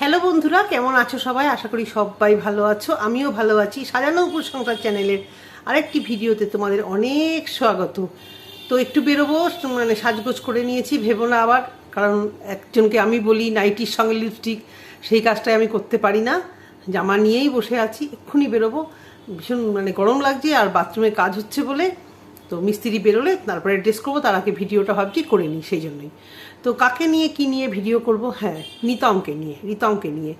Hello বন্ধুরা, কেমন আছো সবাই? আশা করি সবাই ভালো আছো, আমিও ভালো আছি। সাজানো উপর সংসার চ্যানেলের আরেকটি ভিডিওতে তোমাদের অনেক স্বাগত। তো একটু বেরোবো মানে সাজগোজ করে নিয়েছি, ভেবো না আবার, কারণ একজনকে আমি বলি, নাইটির সঙ্গে লিপস্টিক সেই কাজটাই আমি করতে পারি না। জামা নিয়েই বসে আছি, এক্ষুনি বেরোবো। ভীষণ মানে গরম লাগছে আর বাথরুমে কাজ হচ্ছে বলে তো মিস্ত্রি বেরোলে তারপরে ড্রেস করব, তার আগে ভিডিওটা ভাবছি করে নিই সেই জন্যই। তো কাকে নিয়ে, কি নিয়ে ভিডিও করব? হ্যাঁ নিতমকে নিয়ে, রিতমকে নিয়ে।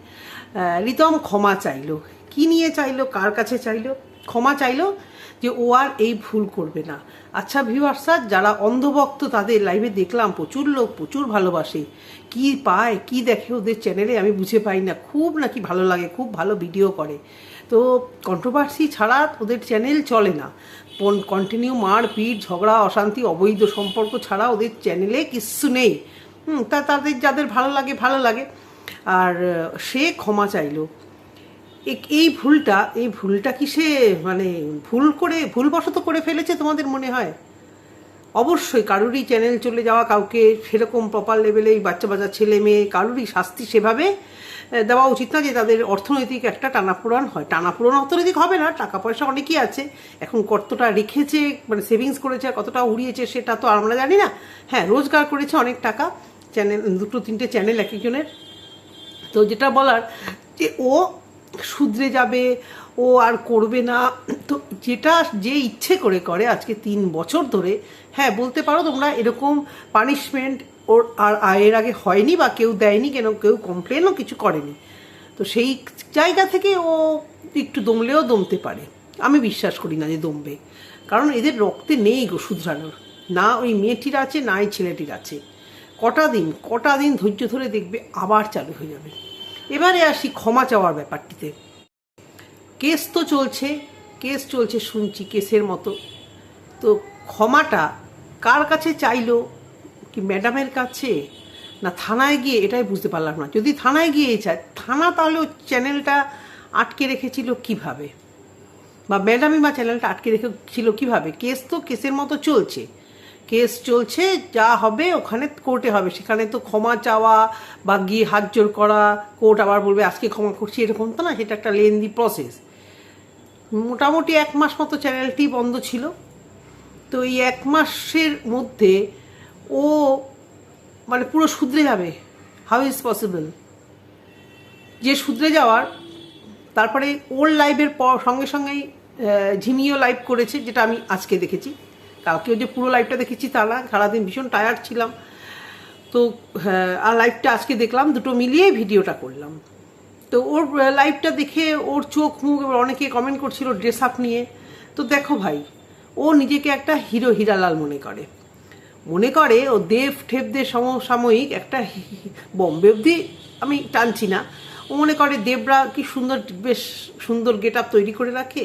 রিতম ক্ষমা চাইলো। কি নিয়ে চাইলো? কার কাছে চাইলো? ক্ষমা চাইলো যে ও আর এই ভুল করবে না। আচ্ছা ভিউয়ার্সার যারা অন্ধভক্ত, তাদের লাইভে দেখলাম, প্রচুর লোক, প্রচুর ভালোবাসে। কি পায়, কি দেখে ওদের চ্যানেলে আমি বুঝে পাই না। খুব নাকি ভালো লাগে, খুব ভালো ভিডিও করে। তো কন্ট্রোভার্সি ছাড়া ওদের চ্যানেল চলে না। কন্টিনিউ মারপিট ঝগড়া, অশান্তি, অবৈধ সম্পর্ক ছাড়া ওদের চ্যানেলে কিচ্ছু নেই। হুম, তা তাদের যাদের ভালো লাগে ভালো লাগে। আর সে ক্ষমা চাইল। এই ভুলটা এই ভুলটা কি সে মানে ভুল করে ভুলবশত করে ফেলেছে তোমাদের মনে হয়? অবশ্যই কারুরই চ্যানেল চলে যাওয়া, কাউকে সেরকম প্রপার লেভেলে এই বাচ্চা বাচ্চা, ছেলে মেয়ে, কারুরই শাস্তি সেভাবে দেওয়া উচিত না যে তাদের অর্থনৈতিক একটা টানাপোড়ান হয়। টানাপোড়ান অর্থনৈতিক হবে না টাকা পয়সা অনেকই আছে। এখন কতটা রেখেছে মানে সেভিংস করেছে, কতটা উড়িয়েছে সেটা তো আমরা জানি না। হ্যাঁ রোজগার করেছে অনেক টাকা চ্যানেল দুটো তিনটে চ্যানেল এক একজনের। তো যেটা বলার যে ও শুধরে যাবে, ও আর করবে না, তো যেটা যে ইচ্ছে করে করে আজকে তিন বছর ধরে হ্যাঁ বলতে পারো তোমরা এরকম পানিশমেন্ট ওর আর এর আগে হয়নি বা কেউ দেয়নি কেন, কেউ কমপ্লেনও কিছু করেনি। তো সেই জায়গা থেকে ও একটু দমলেও দমতে পারে। আমি বিশ্বাস করি না যে দমবে। কারণ এদের রক্তে নেই গো শুধরানোর। না ওই মেয়েটির আছে, না এই ছেলেটির আছে। কটা দিন কটা দিন ধৈর্য ধরে দেখবে আবার চালু হয়ে যাবে। এবারে আসি ক্ষমা চাওয়ার ব্যাপারটিতে। কেস তো চলছে কেস চলছে শুনছি কেসের মতো। তো ক্ষমাটা কার কাছে চাইলো? কি ম্যাডামের কাছে? না থানায় গিয়ে? এটাই বুঝতে পারলাম না। যদি থানায় গিয়ে চায়, থানা তাহলে চ্যানেলটা আটকে রেখেছিল কীভাবে? বা ম্যাডামই বা চ্যানেলটা আটকে রেখেছিল কীভাবে? কেস তো কেসের মতো চলছে। কেস চলছে, যা হবে ওখানে কোর্টে হবে। সেখানে তো ক্ষমা চাওয়া বা গিয়ে হাত জোর করা, কোর্ট আবার বলবে, আজকে ক্ষমা করছি, এরকম তো না, সেটা একটা লেন্দি প্রসেস মোটামুটি এক মাস মতো চ্যানেলটি বন্ধ ছিল। তো এই এক মাসের মধ্যে ও মানে পুরো শুধরে যাবে। হাউ ইজ পসিবল যে শুধরে যাওয়ার তারপরে ওর লাইভের পর সঙ্গে সঙ্গেই ঝিমিও লাইভ করেছে যেটা আমি আজকে দেখেছি। কালকেও যে পুরো লাইভটা দেখেছি তা না সারাদিন ভীষণ টায়ার্ড ছিলাম। তো হ্যাঁ, আর লাইভটা আজকে দেখলাম দুটো মিলিয়ে ভিডিওটা করলাম। তো ওর লাইভটা দেখে ওর চোখ, মুখ, এবার অনেকে কমেন্ট করছিল ড্রেস আপ নিয়ে। তো দেখো ভাই, ও নিজেকে একটা হিরো হিরালাল মনে করে। মনে করে ও দেব, ঠেবদের সমসাময়িক একটা বম্বে অবধি আমি টানছি না। ও মনে করে দেবরা কি সুন্দর, বেশ সুন্দর গেট আপ তৈরি করে রাখে।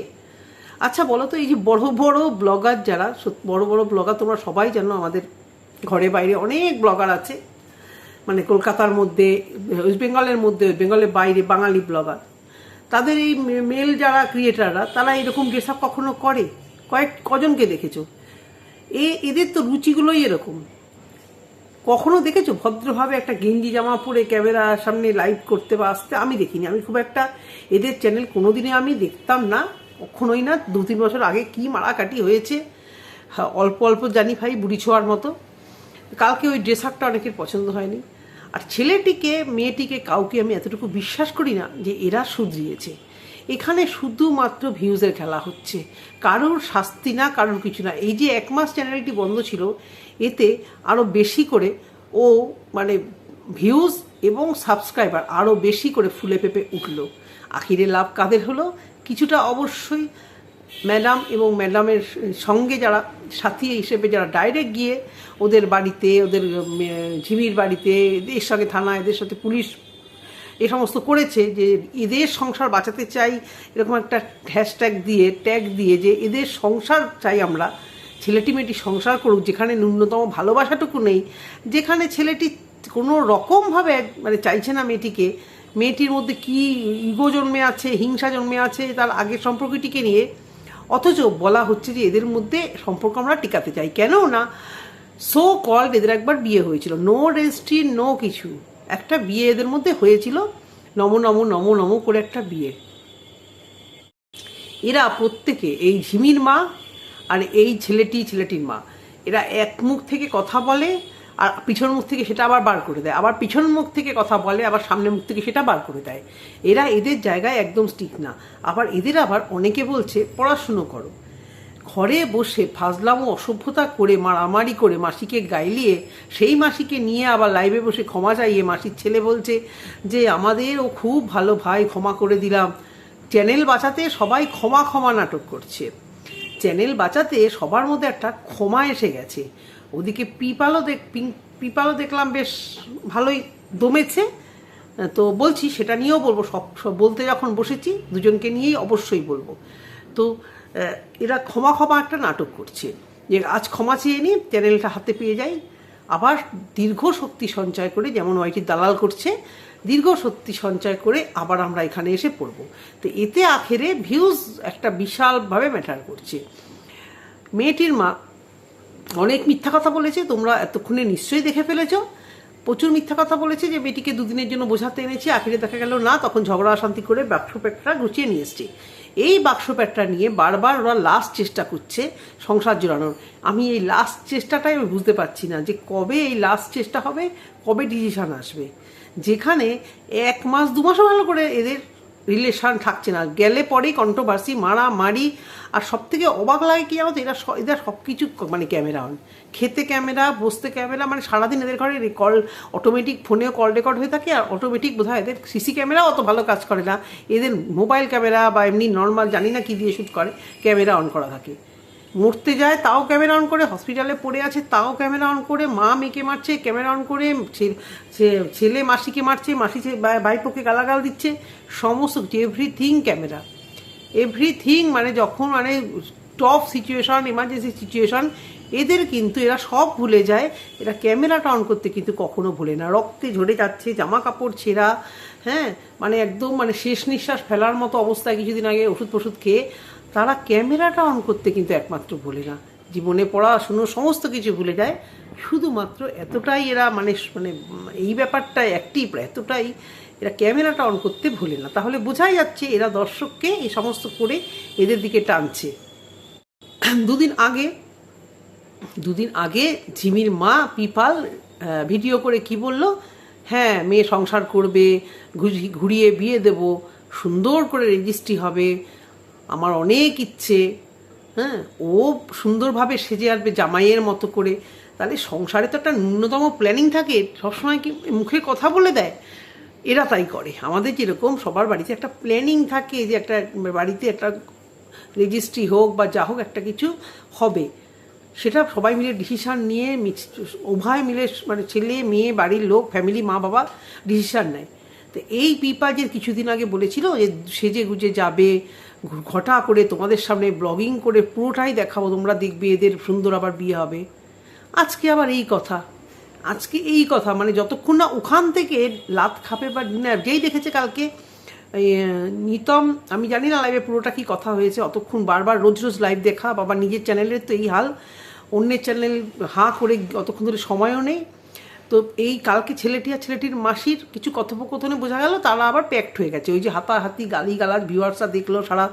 আচ্ছা বলো তো, এই যে বড় বড় ব্লগার যারা বড় বড় ব্লগার তোমরা সবাই জানো, আমাদের ঘরে বাইরে অনেক ব্লগার আছে। মানে কলকাতার মধ্যে ওয়েস্ট বেঙ্গলের মধ্যে বেঙ্গলের বাইরে বাঙালি ব্লগার তাদের এই মেল যারা ক্রিয়েটাররা তারা এরকম ড্রেস আপ কখনো করে? কয়েক কজনকে দেখেছ? এ এদের তো রুচিগুলোই এরকম। কখনো দেখেছ? ভদ্রভাবে একটা গেঞ্জি জামা পরে ক্যামেরার সামনে লাইভ করতে বা আসতে? আমি দেখিনি। আমি খুব একটা এদের চ্যানেল কোনোদিনই আমি দেখতাম না কখনোই না। দু তিন বছর আগে কি মারাকাটি হয়েছে? হ্যাঁ, অল্প অল্প জানি ভাই বুড়ি ছোঁয়ার মতো। কালকে ওই ড্রেস আপটা অনেকের পছন্দ হয়নি। আর ছেলেটিকে, মেয়েটিকে কাউকে আমি এতটুকু বিশ্বাস করি না যে এরা শুধরিয়েছে। এখানে শুধুমাত্র ভিউজের খেলা হচ্ছে। কারোর শাস্তি না, কারোর কিছু না। এই যে এক মাস চ্যানেলটি বন্ধ ছিল, এতে আরও বেশি করে ও মানে ভিউজ এবং সাবস্ক্রাইবার আরও বেশি করে ফুলে পেপে উঠল। আখিরে লাভ কাদের হলো? কিছুটা অবশ্যই ম্যাডাম এবং ম্যাডামের সঙ্গে যারা, সাথী হিসেবে যারা ডাইরেক্ট গিয়ে ওদের বাড়িতে, ওদের ঝিমির বাড়িতে, এদের সঙ্গে থানা এদের সাথে পুলিশ এ সমস্ত করেছে যে এদের সংসার বাঁচাতে চাই, এরকম একটা হ্যাশট্যাগ দিয়ে ট্যাগ দিয়ে যে এদের সংসার চাই আমরা, ছেলেটি মেয়েটি সংসার করুক, যেখানে ন্যূনতম ভালোবাসাটুকু নেই, যেখানে ছেলেটি কোনো রকমভাবে মানে চাইছে না মেয়েটিকে, মেয়েটির মধ্যে কি ইগো জন্মে আছে, হিংসা জন্মে আছে, তার আগের সম্পর্কটিকে নিয়ে অথচ বলা হচ্ছে যে এদের মধ্যে সম্পর্ক আমরা টিকাতে চাই। কেন না? সো কল্ড এদের একবার বিয়ে হয়েছিল। নো রেজিস্ট্রি নো কিছু। একটা বিয়ে এদের মধ্যে হয়েছিল। নম নম নম নম করে একটা বিয়ে। এরা প্রত্যেকে এই ঝিমির মা আর এই ছেলেটি, ছেলেটির মা। এরা এক মুখ থেকে কথা বলে আর পিছন মুখ থেকে সেটা আবার বার করে দেয়। আবার পিছন মুখ থেকে কথা বলে, আবার সামনের মুখ থেকে সেটা বার করে দেয়। এরা এদের জায়গায় একদম স্টিক না। আবার এদের আবার অনেকে বলছে, পড়াশুনো করো। ঘরে বসে ফাজলাম, অসভ্যতা করে, মারামারি করে মাসিকে গাইলিয়ে, সেই মাসিকে নিয়ে আবার লাইভে বসে ক্ষমা চাইয়ে মাসির ছেলে বলছে যে আমাদের ও খুব ভালো ভাই, ক্ষমা করে দিলাম। চ্যানেল বাঁচাতে সবাই ক্ষমা ক্ষমা নাটক করছে। চ্যানেল বাঁচাতে সবার মধ্যে একটা ক্ষমা এসে গেছে। ওদিকে পিপালও দেখ পিপালও দেখলাম বেশ ভালোই দমেছে। তো বলছি, সেটা নিয়েও বলব, সব সব বলতে যখন বসেছি, দুজনকে নিয়েই অবশ্যই বলব। তো এরা ক্ষমা ক্ষমা একটা নাটক করছে। যে আজ ক্ষমা চেয়ে নিই চ্যানেলটা হাতে পেয়ে যাই। আবার দীর্ঘ শক্তি সঞ্চয় করে, যেমন ওয়াইটি দালাল করছে, দীর্ঘ শক্তি সঞ্চয় করে আবার আমরা এখানে এসে পড়ব। তো এতে আখেরে ভিউজ একটা বিশালভাবে ম্যাটার করছে। মেয়েটির মা অনেক মিথ্যা কথা বলেছে, তোমরা এতক্ষণে নিশ্চয়ই দেখে ফেলেছ। প্রচুর মিথ্যা কথা বলেছে যে বেটিকে দুদিনের জন্য বোঝাতে এনেছি, আখিরে দেখা গেল না, তখন ঝগড়া অশান্তি করে বাক্স প্যাটটা গুছিয়ে নিয়ে এসছে। এই বাক্স প্যাটটা নিয়ে বারবার ওরা লাস্ট চেষ্টা করছে সংসার জোড়ানোর আমি এই লাস্ট চেষ্টাটাই আমি বুঝতে পারছি না যে কবে এই লাস্ট চেষ্টা হবে, কবে ডিসিশন আসবে। যেখানে এক মাস, দু মাসও ভালো করে এদের রিলেশন থাকছে না। গেলে পরেই কন্ট্রোভার্সি মারা মারি আর সব থেকে অবাক লাগে কি জানো তো, এরা এদের সব কিছু মানে ক্যামেরা অন খেতে ক্যামেরা বসতে ক্যামেরা মানে সারাদিন এদের ঘরে কল অটোমেটিক ফোনেও কল রেকর্ড হয়ে থাকে, আর অটোমেটিক বোধ হয় এদের সিসি ক্যামেরাও অত ভালো কাজ করে না। এদের মোবাইল ক্যামেরা বা এমনি নর্মাল জানি না কী দিয়ে শ্যুট করে ক্যামেরা অন করা থাকে। মরতে যায়, তাও ক্যামেরা অন করে, হসপিটালে পড়ে আছে, তাও ক্যামেরা অন করে, মা মেয়েকে মারছে, ক্যামেরা অন করে, ছেলে মাসিকে মারছে, মাসি ভাইপোকে গালাগাল দিচ্ছে, সমস্ত কিছু এভরিথিং ক্যামেরা। এভরিথিং মানে যখন মানে টপ সিচুয়েশন এমার্জেন্সি সিচুয়েশন এদের কিন্তু এরা সব ভুলে যায়, এরা ক্যামেরাটা অন করতে কিন্তু কখনো ভুলে না। রক্তে ঝরে যাচ্ছে জামা কাপড় ছেঁড়া হ্যাঁ? মানে একদম মানে শেষ নিঃশ্বাস ফেলার মতো অবস্থায় কিছুদিন আগে ওষুধ ফষুধ খেয়ে তারা ক্যামেরাটা অন করতে কিন্তু একমাত্র ভুলে না। জীবনে পড়াশুনো সমস্ত কিছু ভুলে যায়। শুধুমাত্র এতটাই এরা মানে মানে এই ব্যাপারটা অ্যাক্টিভ এতটাই এরা ক্যামেরাটা অন করতে ভুলে না। তাহলে বোঝাই যাচ্ছে এরা দর্শককে এই সমস্ত করে এদের দিকে টানছে। দুদিন আগে দুদিন আগে ঝিমির মা পিপাল ভিডিও করে কি বলল? হ্যাঁ মেয়ে সংসার করবে ঘুরিয়ে বিয়ে দেব, সুন্দর করে রেজিস্ট্রি হবে। আমার অনেক ইচ্ছে হ্যাঁ ও সুন্দরভাবে সেজে আসবে জামাইয়ের মতো করে। তাহলে সংসারে তো একটা ন্যূনতম প্ল্যানিং থাকে, সবসময় কি মুখে কথা বলে দেয়? এরা তাই করে। আমাদের যেরকম সবার বাড়িতে একটা প্ল্যানিং থাকে যে একটা বাড়িতে একটা রেজিস্ট্রি হোক বা যা হোক একটা কিছু হবে। সেটা সবাই মিলে ডিসিশান নিয়ে উভয় মিলে মানে ছেলে, মেয়ে, বাড়ির লোক ফ্যামিলি মা, বাবা ডিসিশান নেয়। তো এই পিপা যে কিছুদিন আগে বলেছিল যে সেজে গুজে যাবে ঘটা করে তোমাদের সামনে ব্লগিং করে পুরোটাই দেখাবো। তোমরা দেখবে এদের সুন্দর আবার বিয়ে হবে। আজকে আবার এই কথা। আজকে এই কথা। মানে যতক্ষণ না ওখান থেকে লাত খাপে বা যেই দেখেছে কালকে নিতম, আমি জানি না লাইভে পুরোটা কি কথা হয়েছে, অতক্ষণ বারবার রোজ রোজ লাইভ দেখা, বাবা নিজের চ্যানেলের তো এই হাল। অন্যের চ্যানেল হাঁ করে অতক্ষণ ধরে সময়ও নেই। তো এই কালকে ছেলেটি আর ছেলেটির মাসির কিছু কথোপকথনে বোঝা গেল, তারা আবার প্যাক্ট হয়ে গেছে। ওই যে হাতাহাতি গালি গালাজ ভিউয়ার্সরা দেখল, সারা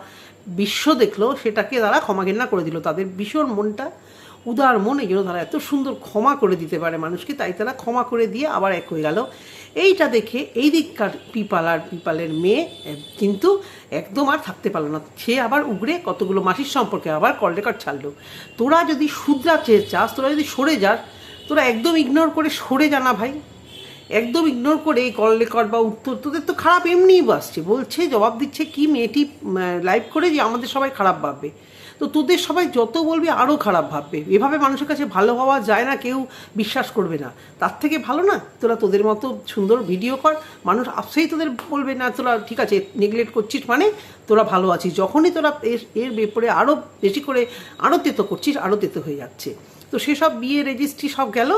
বিশ্ব দেখল, সেটাকে তারা ক্ষমা ঘেন্না করে দিল। তাদের ভীষণ মনটা উদার মন জন্য তারা এত সুন্দর ক্ষমা করে দিতে পারে মানুষকে, তাই তারা ক্ষমা করে দিয়ে আবার এক হয়ে গেল। এইটা দেখে এই দিককার পিপাল আর পিপালের মেয়ে কিন্তু একদম আর থাকতে পারল না। সে আবার উগড়ে কতগুলো মাসির সম্পর্কে আবার কল রেকর্ড ছাড়লো। তোরা যদি শুধরা চেয়ে চাস, তোরা যদি সরে যাস তোরা একদম ইগনোর করে সরে জানা ভাই। একদম ইগনোর করে এই কল রেকর্ড বা উত্তর, তোদের তো খারাপ এমনিই বাসছে বলছে, জবাব দিচ্ছে কি মেয়েটি লাইভ করে যে আমাদের সবাই খারাপ ভাববে। তো তোদের সবাই যত বলবি আরও খারাপ ভাববে। এভাবে মানুষের কাছে ভালো হওয়া যায় না, কেউ বিশ্বাস করবে না। তার থেকে ভালো না, তোরা তোদের মতো সুন্দর ভিডিও কর। মানুষ আপসেই তোদের বলবে না, তোরা ঠিক আছে নেগলেক্ট করছিস মানে তোরা ভালো আছিস। যখনই তোরা এর এর ব্যাপারে আরও বেশি করে আরও তেতো করছিস আরও তেতো হয়ে যাচ্ছে। তো সেসব বিয়ে রেজিস্ট্রি সব গেল,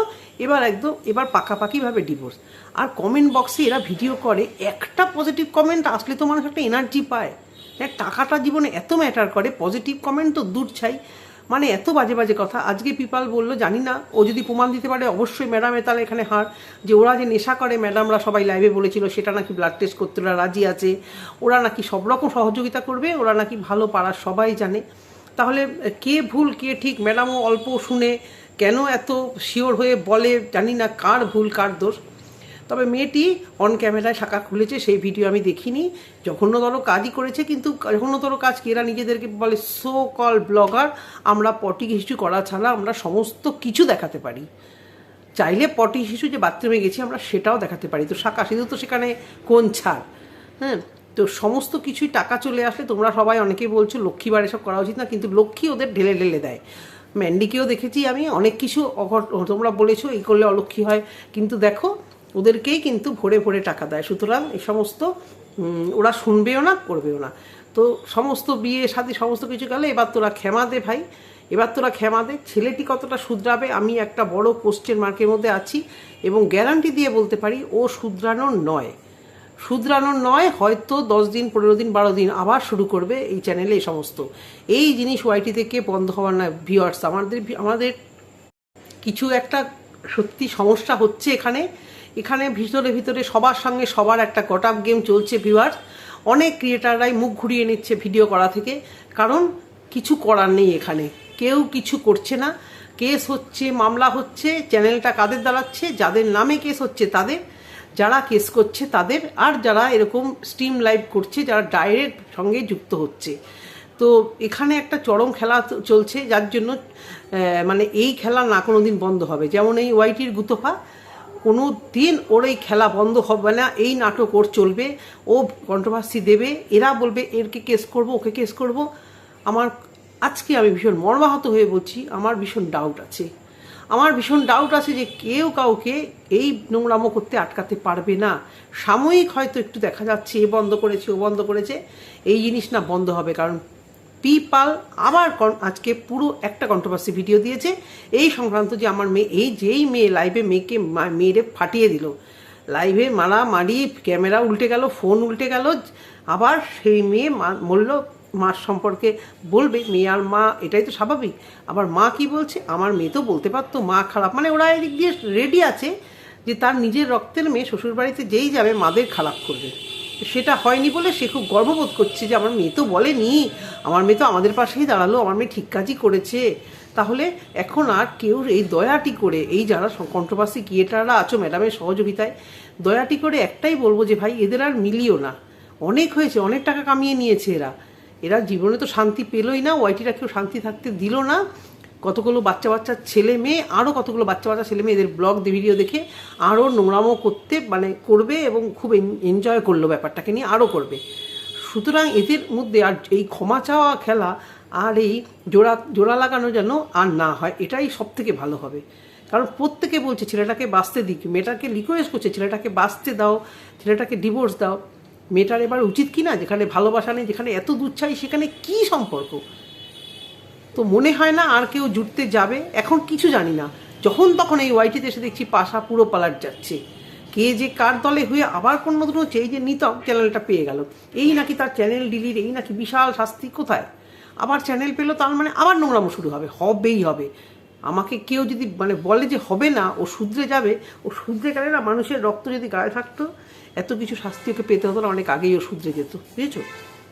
এবার একদম, এবার পাকাপাকিভাবে ডিভোর্স আর কমেন্ট বক্সে এরা ভিডিও করে, একটা পজিটিভ কমেন্ট আসলে তো মানুষ একটা এনার্জি পায়। হ্যাঁ টাকাটা জীবনে এত ম্যাটার করে পজিটিভ কমেন্ট তো দূর চাই মানে এত বাজে বাজে কথা। আজকে পিপাল বলল, জানি না, ও যদি প্রমাণ দিতে পারে, অবশ্যই ম্যাডামে তাহলে এখানে হার। যে ওরা যে নেশা করে ম্যাডামরা সবাই লাইভে বলেছিল, সেটা নাকি ব্লাড টেস্ট করতে ওরা রাজি আছে। ওরা নাকি সব রকম সহযোগিতা করবে, ওরা নাকি ভালো পাড়ার সবাই জানে। তাহলে কে ভুল, কে ঠিক? ম্যাডামও অল্প শুনে কেন এত শিওর হয়ে বলে জানি না কার ভুল, কার দোষ। তবে মেয়েটি অন ক্যামেরায় শাখা খুলেছে, সেই ভিডিও আমি দেখিনি। জঘন্যতর কাজই করেছে, কিন্তু জঘন্যতর কাজ এরা নিজেদেরকে বলে সো কল ব্লগার আমরা পটি হিস্ট্রি করা ছাড়া আমরা সমস্ত কিছু দেখাতে পারি। চাইলে পটি শিশু যে বাথরুমে গেছি, আমরা সেটাও দেখাতে পারি। তো শাখা সিঁদুর তো সেখানে কোন ছাড় হ্যাঁ? তো সমস্ত কিছুই টাকা চলে আসলে তোমরা সবাই অনেকেই বলছো লক্ষ্মীবার এসব করা উচিত না, কিন্তু লক্ষ্মী ওদের ঢেলে ঢেলে দেয়। ম্যান্ডিকেও দেখেছি আমি, অনেক কিছু তোমরা বলেছ, এই করলে অলক্ষ্মী হয়, কিন্তু দেখো, ওদেরকেই কিন্তু ভরে ভরে টাকা দেয়। সুতরাং এই সমস্ত ওরা শুনবেও না, করবেও না। তো সমস্ত বিয়ে সাথে সমস্ত কিছু গেলে, এবার তোরা ক্ষমা দে ভাই। এবার তোরা ক্ষমা দে। ছেলেটি কতটা শুধরাবে, আমি একটা বড় কোশ্চেন মার্কের মধ্যে আছি এবং গ্যারান্টি দিয়ে বলতে পারি, ও শুধরানোর নয়। শুধরানোর নয়, হয়তো দশ দিন, পনেরো দিন, বারো দিন আবার শুরু করবে এই চ্যানেলে এই সমস্ত। এই জিনিস ওয়াইটি থেকে বন্ধ হওয়ার না ভিওয়ার্স আমাদের আমাদের কিছু একটা সত্যি সমস্যা হচ্ছে এখানে। এখানে ভিতরে ভিতরে সবার সঙ্গে সবার একটা কট গেম চলছে ভিউয়ার্স অনেক ক্রিয়েটাররাই মুখ ঘুরিয়ে নিচ্ছে ভিডিও করা থেকে। কারণ কিছু করার নেই এখানে। কেউ কিছু করছে না। কেস হচ্ছে, মামলা হচ্ছে চ্যানেলটা কাদের দাঁড়াচ্ছে, যাদের নামে কেস হচ্ছে তাদের। যারা কেস করছে তাদের আর যারা এরকম স্ট্রিম লাইভ করছে, যারা ডাইরেক্ট সঙ্গে যুক্ত হচ্ছে। তো এখানে একটা চরম খেলা চলছে, যার জন্য মানে এই খেলা না কোনো দিন বন্ধ হবে। যেমন এই ওয়াইটির গুতফা কোনো দিন ওর এই খেলা বন্ধ হবে না, এই নাটক ওর চলবে, ও কন্ট্রোভার্সি দেবে, এরা বলবে এরকে কেস করব, ওকে কেস করব। আমার, আজকে আমি ভীষণ মর্মাহত হয়ে বলছি, আমার ভীষণ ডাউট আছে। আমার ভীষণ ডাউট আছে যে কেউ কাউকে এই নোংরামো করতে আটকাতে পারবে না। সাময়িক হয়তো একটু দেখা যাচ্ছে, এ বন্ধ করেছে, ও বন্ধ করেছে। এই জিনিস না বন্ধ হবে, কারণ পিপাল আবার আজকে পুরো একটা কন্ট্রোভার্সি ভিডিও দিয়েছে। এই সংক্রান্ত যে আমার মেয়ে, এই যেই মেয়ে লাইভে মেয়েকে মেয়েরে ফাটিয়ে দিল। লাইভে মারা মারি ক্যামেরা উল্টে গেল ফোন উল্টে গেল, আবার সেই মেয়ে মা- বলল মার সম্পর্কে বলবে মেয়ে আর মা, এটাই তো স্বাভাবিক। আবার মা কি বলছে? আমার মেয়ে তো বলতে পারতো, মা খারাপ। মানে ওরা এদিক দিয়ে রেডি আছে যে তার নিজের রক্তের মেয়ে শ্বশুরবাড়িতে যেই যাবে, মাদের খারাপ করবে। সেটা হয়নি বলে সে খুব গর্ববোধ করছে যে আমার মেয়ে তো বলেনি। আমার মেয়ে তো আমাদের পাশেই দাঁড়াল, আমার মেয়ে ঠিক কাজই করেছে। তাহলে এখন আর কেউ এই দয়াটি করে, এই যারা কন্ট্রোভার্সি ক্রিয়েটাররা আছো ম্যাডামের সহযোগিতায়, দয়াটি করে একটাই বলব যে ভাই, এদের আর মিলিও না। অনেক হয়েছে, অনেক টাকা কামিয়ে নিয়েছে এরা। এরা জীবনে তো শান্তি পেলোই না, ওয়াইটিরা কেউ শান্তি থাকতে দিল না। কতগুলো বাচ্চা বাচ্চা ছেলে মেয়ে আরও কতগুলো বাচ্চা বাচ্চা ছেলে মেয়ে এদের ব্লগ ভিডিও দেখে আরও নোংরামো করতে মানে করবে এবং খুব এনজয় করল ব্যাপারটাকে নিয়ে আরও করবে। সুতরাং এদের মধ্যে আর এই ক্ষমা চাওয়া খেলা আর এই জোড়া জোড়া লাগানো যেন আর না হয়, এটাই সব থেকে ভালো হবে। কারণ প্রত্যেকে বলছে, ছেলেটাকে বাঁচতে দিক, মেয়েটাকে রিকোয়েস্ট করছে, ছেলেটাকে বাঁচতে দাও, ছেলেটাকে ডিভোর্স দাও। মেয়েটার এবার উচিত কি না? যেখানে ভালোবাসা নেই, যেখানে এত দুচ্ছাই সেখানে কি সম্পর্ক? তো মনে হয় না আর কেউ জুটতে যাবে। এখন কিছু জানি না। যখন তখন এই ওয়াইটিতে এসে দেখছি পাশা পুরো পালাট যাচ্ছে। কে যে কার দলে হয়ে আবার কোন নতুন হচ্ছে এই যে নিতম চ্যানেলটা পেয়ে গেল। এই নাকি তার চ্যানেল ডিলিট এই নাকি বিশাল শাস্তি, কোথায়? আবার চ্যানেল পেল, তার মানে আবার নোংরামো শুরু হবে। হবেই হবে। আমাকে কেউ যদি মানে বলে যে হবে না, ও শুধরে যাবে। ও শুধরে গেলে না, মানুষের রক্ত যদি গায়ে থাকতো, এত কিছু শাস্তি ওকে পেতে হতো না, অনেক আগেই ও শুধরে যেত। বুঝেছ?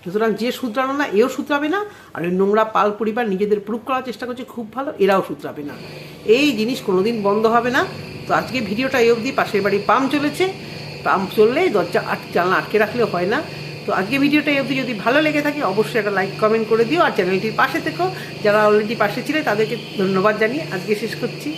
সুতরাং যে শুধরানো না, এও শুধরাবে না, আর ওই নোংরা পাল পরিবার নিজেদের প্রুভ করার চেষ্টা করছে, খুব ভালো, এরাও শুধরাবে না। এই জিনিস কোনোদিন বন্ধ হবে না। তো আজকে ভিডিওটা এই অবধি, পাশের বাড়ি পাম চলেছে। পাম চললে দরজা আট জানলা আটকে রাখলে হয় না। তো আজকে ভিডিওটা অবধি। যদি ভালো লেগে থাকে, অবশ্যই একটা লাইক কমেন্ট করে দিও। আর চ্যানেলটির পাশে থেকো যারা অলরেডি পাশে ছিলে, তাদেরকে ধন্যবাদ জানিয়ে আজকে শেষ করছি।